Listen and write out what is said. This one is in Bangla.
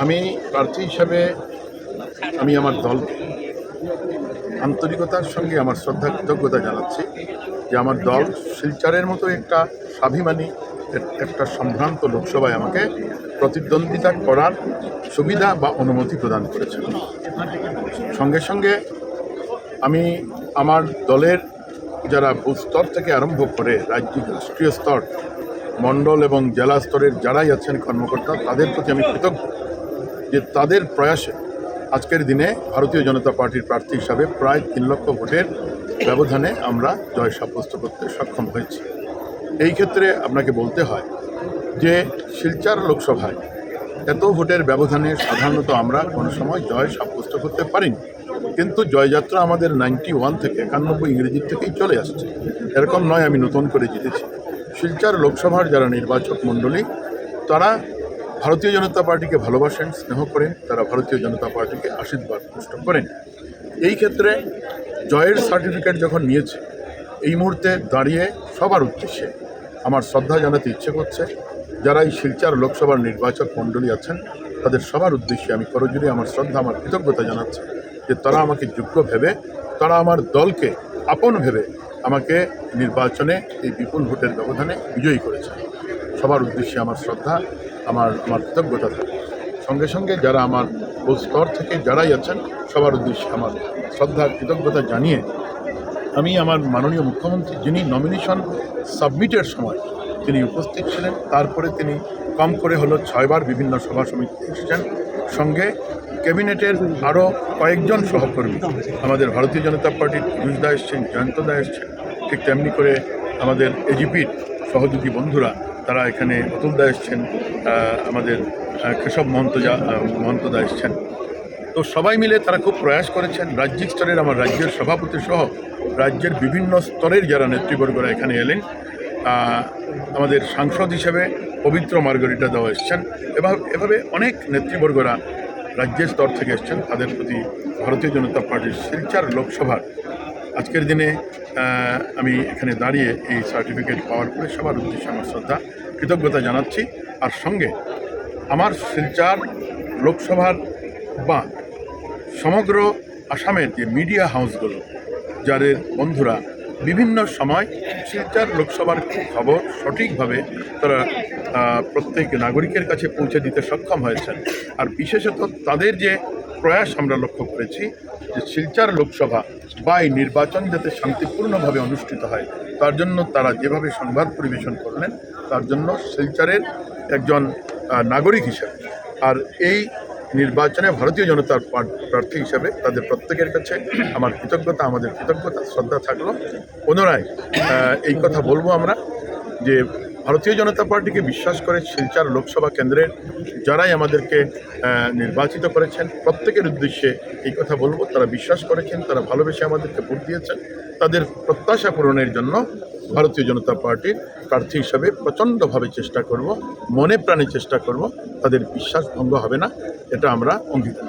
আমি প্রার্থী হিসাবে আমি আমার দলকে আন্তরিকতার সঙ্গে আমার শ্রদ্ধা কৃতজ্ঞতা জানাচ্ছি যে আমার দল শিলচরের মতো একটা স্বাভিমানী এক- একটা সম্ভ্রান্ত লোকসভায় আমাকে প্রতিদ্বন্দ্বিতা করার সুবিধা বা অনুমতি প্রদান করেছিল সঙ্গে সঙ্গে আমি আমার দলের যারা বুথ স্তর থেকে আরম্ভ করে রাজ্যিক রাষ্ট্রীয় স্তর, মণ্ডল এবং জেলা স্তরের যারাই আছেন কর্মকর্তা, তাদের প্রতি আমি কৃতজ্ঞ। যে তাদের প্রয়াসে আজকের দিনে ভারতীয় জনতা পার্টির প্রার্থী হিসাবে প্রায় তিন লক্ষ ভোটের ব্যবধানে আমরা জয় সাব্যস্ত করতে সক্ষম হয়েছি। এই ক্ষেত্রে আপনাকে বলতে হয় যে শিলচর লোকসভায় এত ভোটের ব্যবধানে সাধারণত আমরা কোনো সময় জয় সাব্যস্ত করতে পারিনি। কিন্তু জয়যাত্রা আমাদের নাইনটি ওয়ান থেকে একানব্বই ইংরেজির থেকেই চলে আসছে। এরকম নয় আমি নতুন করে জিতেছি। শিলচর লোকসভার যারা নির্বাচক মণ্ডলী, তারা ভারতীয় জনতা পার্টিকে ভালোবাসেন, স্নেহ করেন, তারা ভারতীয় জনতা পার্টিকে আশীর্বাদ পুষ্ট করেন। এই ক্ষেত্রে জয়ের সার্টিফিকেট যখন নিয়েছে, এই মুহূর্তে দাঁড়িয়ে সবার উদ্দেশ্যে আমার শ্রদ্ধা জানাতে ইচ্ছে করছে, যারা এই শিলচার লোকসভার নির্বাচক মণ্ডলী আছেন, তাদের সবার উদ্দেশ্যে আমি করজুড়ে আমার শ্রদ্ধা, আমার কৃতজ্ঞতা জানাচ্ছি যে তারা আমাকে যোগ্য ভেবে, তারা আমার দলকে আপন ভেবে আমাকে নির্বাচনে এই বিপুল ভোটের ব্যবধানে বিজয়ী করেছে। সবার উদ্দেশ্যে আমার শ্রদ্ধা আমার আমার কৃতজ্ঞতা থাকে। সঙ্গে সঙ্গে যারা আমার স্তর থেকে যারাই আছেন, সবার উদ্দেশ্যে আমার শ্রদ্ধা, কৃতজ্ঞতা জানিয়ে আমি আমার মাননীয় মুখ্যমন্ত্রী যিনি নমিনেশন সাবমিটের সময় তিনি উপস্থিত ছিলেন, তারপরে তিনি কম করে হলো ছয়বার বিভিন্ন সভা সমিতি এসেছেন। সঙ্গে ক্যাবিনেটের আরও কয়েকজন সহকর্মী, আমাদের ভারতীয় জনতা পার্টির পীযুষদা এসছেন জয়ন্তদা এসছেন, ঠিক তেমনি করে আমাদের এজিপির সহযোগী বন্ধুরা তারা এখানে অতুলদা এসছেন আমাদের কেশব মহন্তজা মহন্তদা এসছেন। তো সবাই মিলে তারা খুব প্রয়াস করেছেন। রাজ্যিক স্তরের আমার রাজ্যের সভাপতি সহ রাজ্যের বিভিন্ন স্তরের যারা নেতৃবর্গরা এখানে এলেন আমাদের সাংসদ হিসেবে পবিত্র মার্গরিটা দেওয়া এসছেন এভাবে অনেক নেতৃবর্গরা রাজ্যের স্তর থেকে এসছেন। তাদের প্রতি ভারতীয় জনতা পার্টির শিলচার লোকসভার আজকের দিনে আমি এখানে দাঁড়িয়ে এই সার্টিফিকেট পাওয়ার পরে সবার উদ্দেশ্যে আমার শ্রদ্ধা, কৃতজ্ঞতা জানাচ্ছি। আর সঙ্গে আমার শিলচার লোকসভার বা সমগ্র আসামের যে মিডিয়া হাউসগুলো যাদের বন্ধুরা বিভিন্ন সময় শিলচর লোকসভার খবর সঠিকভাবে তারা প্রত্যেক নাগরিকের কাছে পৌঁছে দিতে সক্ষম হয়েছেন। আর বিশেষত তাদের যে প্রয়াস আমরা লক্ষ্য করেছি, যে শিলচর লোকসভা বা নির্বাচন যাতে শান্তিপূর্ণভাবে অনুষ্ঠিত হয়, তার জন্য তারা যেভাবে সংবাদ পরিবেশন করলেন, তার জন্য শিলচরের একজন নাগরিক হিসেবে। আর এই নির্বাচনে ভারতীয় জনতার পার- প্রার্থী হিসাবে তাদের প্রত্যেকের কাছে আমার কৃতজ্ঞতা, আমাদের কৃতজ্ঞতা, শ্রদ্ধা থাকল। পুনরায় এই কথা বলব আমরা যে ভারতীয় জনতা পার্টিকে বিশ্বাস করে শিলচার লোকসভা কেন্দ্রের যারাই আমাদেরকে নির্বাচিত করেছেন, প্রত্যেকের উদ্দেশ্যে এই কথা বলব। তারা বিশ্বাস করেছেন, তারা ভালোবেসে আমাদেরকে ভোট দিয়েছেন। তাদের প্রত্যাশা পূরণের জন্য ভারতীয় জনতা পার্টির প্রার্থী হিসাবে প্রচণ্ডভাবে চেষ্টা করব, মনে প্রাণে চেষ্টা করব, তাদের বিশ্বাস ভঙ্গ হবে না, এটা আমরা অঙ্গীকার